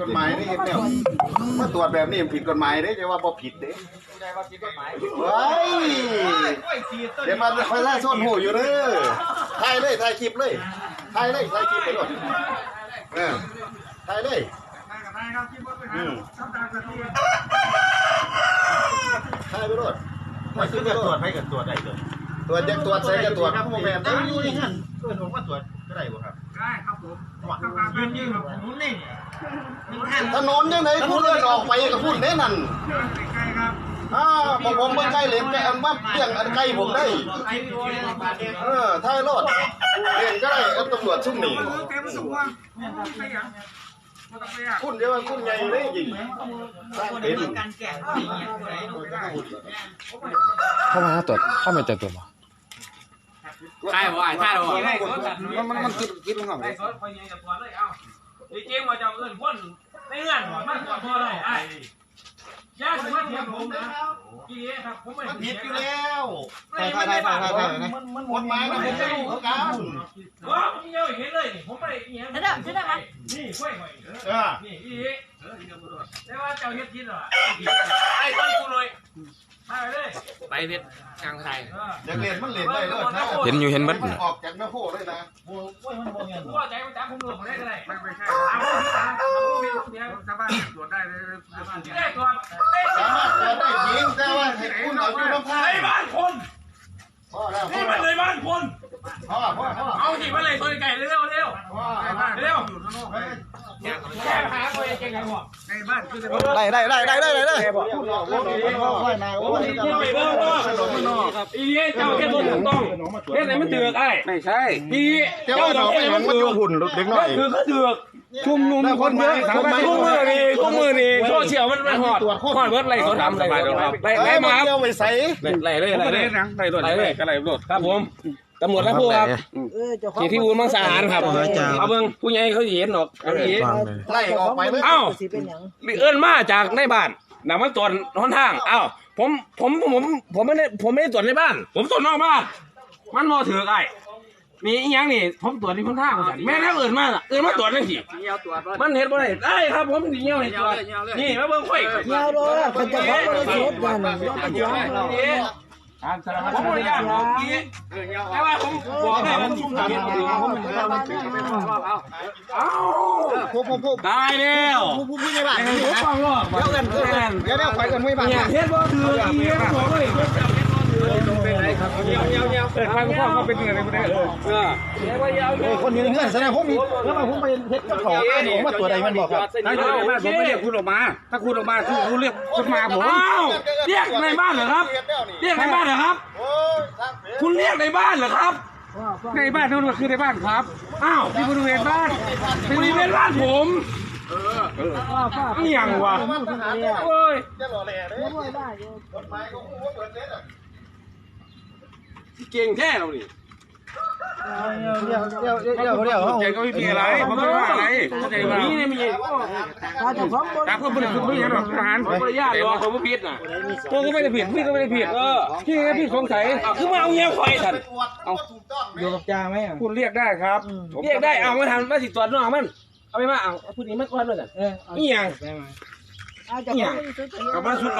กฎหมายนี่เห็นแล้วมาตรวจแบบนี้มันผิดกฎหมายเด้จะว่าบ่ผิดเด้เฮ้ยเดี๋ยวมาคอยล่าส้นหูอยู่เด้อถ่ายเลยถ่ายคลิปเลยถ่ายเลยถ่ายคลิปไปหมดเออถ่ายเลยอืมถ่ายไปหมดมาซื้อกับตรวจให้กับตรวจได้เลยตรวจยังตรวจใส่จะตรวจโมแมนได้ได้อยู่ในเงินเพื่อนผมก็ตรวจก็ได้บ่ครับ ได้ครับผมยืนยืนหมุนนี่หนึ่งท่านถนนยังไงพูดเลื่อนออกไปกับพูดแน่นั่นใกล้ครับอ่าผมผมเบิ่งใกล้เหรียญแกอันว่าเพียงอันใกล้ผมได้ไอ้ตัวนี้บาทเดียวเออท้ายรถเรียนก็ได้เอาตำรวจชุ่มหนีเต็มตัวไม่ยังไม่ต้องไปอะคุณเดียวกันคุณใหญ่เลยจริงสร้างเป็นการแก้อย่างเงี้ยอะไรเข้ามาตรวจเข้ามาจะตรวจบ่ ใช่บ่ใช่บ่มันมันมันคิดคิดของเขาไอ้ซอสคอยยังจะตัวเลยเอ้าจริงๆว่าจะเอื้อนพ่นในเงื่อนมากกว่าพอได้ไอ้ยาสิมาเถียงผมนะกี่ครับผมไม่มันผิดอยู่แล้วถ่ายถ่ายถ่ายถ่ายถ่ายนะกฎหมายมันเป็นเรื่องของการว้าผมยังเห็นเลยนี่ผมไม่เห็นเดี๋ยวเดี๋ยวเดี๋ยวนะนี่กล้วยหอยเออนี่อีแต่ว่าเจ้าเฮ็ดกินเหรอไอ้คนกูเลยไปเลย ไปเพชรกลางไทยอยากเรียนมันเรียนได้เลยเห็นอยู่เห็นเบิดมันออกจากแม่โคเลยนะกูว่าใจมันจับผมหลงได้ก็ได้ไม่ไม่ใช่เอาผมตามเอาผมมีเดียวชาวบ้านตรวจได้เลยได้ตัวได้สามารถตรวจได้จริงแต่ว่าเห็นคุณเอาอยู่น้ำท่าในบ้านคนพ่อแล้วพ่นี่อมันในบ้านคนพ่อพ่อพ่อเอาสิมาเลยตัวไก่เร็วเร็วพ่อเร็วอยู่ข้างนอกแก้ปัญหาตัวเองเก่ง ไงบ่ในบ้านได้ได้ได้ได้ได้ได้พูดหลอกพูดหลอกค่อยมาโอ้ยคุณไปเบิ่งว่าอีเจ้าแค่ตัวถูกต้องเฮ็ดไหนมันถือกไอ้ไม่ใช่อีเจ้าดอกไม่มันมันอยู่หุ่นเด็กน้อยคือเขาถือกชุมนุมคนเยอะทุกมือนี่ทุกมือนี่โซเชียลมันมันฮอดฮอดเบิดไรเขาทำไรไรไรมาครับเจ้าไปใส่ไรเลยไรเลยไรรถไรเลยก็ไรรถครับผม ตำรวจและผู้ครับที่ที่อูนมังสาหารครับ เอาเบิ่งผู้ใหญ่เขาเห็นหรอกเอาอีไล่ออกไปเลย เอ้าเอิ้นมาจากในบ้านนำมาตรวจหนทางเอ้าผมผมผมผมไม่ได้ผมไม่ได้ตรวจในบ้าน ผมตรวจนอกบ้าน มันมอถือไอ้มีอีหยังนี่ ผมตรวจที่พ้นทางเหมือนกันแม่แล้วเอิ้นมาล่ะเอิ้นมาตรวจนั่นสิมันเห็นบ่ได้ได้ครับ ผมสิเงี้ยวให้ตรวจนี่มาเบิ่งไข่ยาวด้วยคนจะของบริสุทธิ์กันยอมยอม ผมบ่ได้ยากหรอกพี่แต่ว่าผมบอกให้มันชุ่มฉ่ำเอาผู้ผู้ผู้ตายแล้วผู้ผู้ผู้ใหญ่บ้านเดี๋ยวฟังรอบเดี๋ยวกันเดี๋ยวกันเดี๋ยวเดี๋ยวไปกันไม่บ้านเนี่ยเฮ็ดบ่ถืออีเฮ็ดบ่เลยเฮ็ดแบบเฮ็ดบ่ถือเงี้ยวเงี้ยวเปิดฟังพ่อเขาเป็นเงินอะไรบ่ได้เออเออเดี๋ยวว่าเยาวโอ้คนอยู่ในเงื่อนแสดงผมมีแล้วมาผมไปเฮ็ดกับเขาผมว่าตัวใดมันบอกครับถ้าอยู่ในบ้านผมไม่เรียกคุณออกมา ถ้าคุณออกมาคุณคุณเรียกคุณมาผมอ้าวเรียกในบ้านเหรอครับ เรียกในบ้านเหรอครับโอ้ยทางเคุณเรียกในบ้านเหรอครับในบ้านนั่นก็คือในบ้านครับ อ้าวที่บริเวณบ้านบริเวณบ้านผมนี่ยังวะมันทหารเนี่ยเอ้ยจะหล่อแหล่เด้กฎหมายเขาคู่ว่าเปิดเน็ตอะ เก่งแท้เราดิเดี๋ยวเดี๋ยวเดี๋ยวเดี๋ยวเก่งก็ไม่มีอะไรผมไม่ว่าอะไรนี่เนี่ยมีตาจะของบริตาเพื่อนเป็นไม่ใช่หรอกทหารผมไม่ได้ญาติหรอกผมไม่ผิดน่ะตัวก็ไม่ได้ผิดพี่ก็ไม่ได้ผิดเออพี่พี่สงสัยคือมาเอาเงี้ยไฟท่านเอาถูกต้องอยู่กับจ่าไหมอะคุณเรียกได้ครับเรียกได้เอามาทำมาสิตรวจน้องมันเอาไปมาเอาพูดนี้มันก่อนเลยเออนี่ยังอามาสุด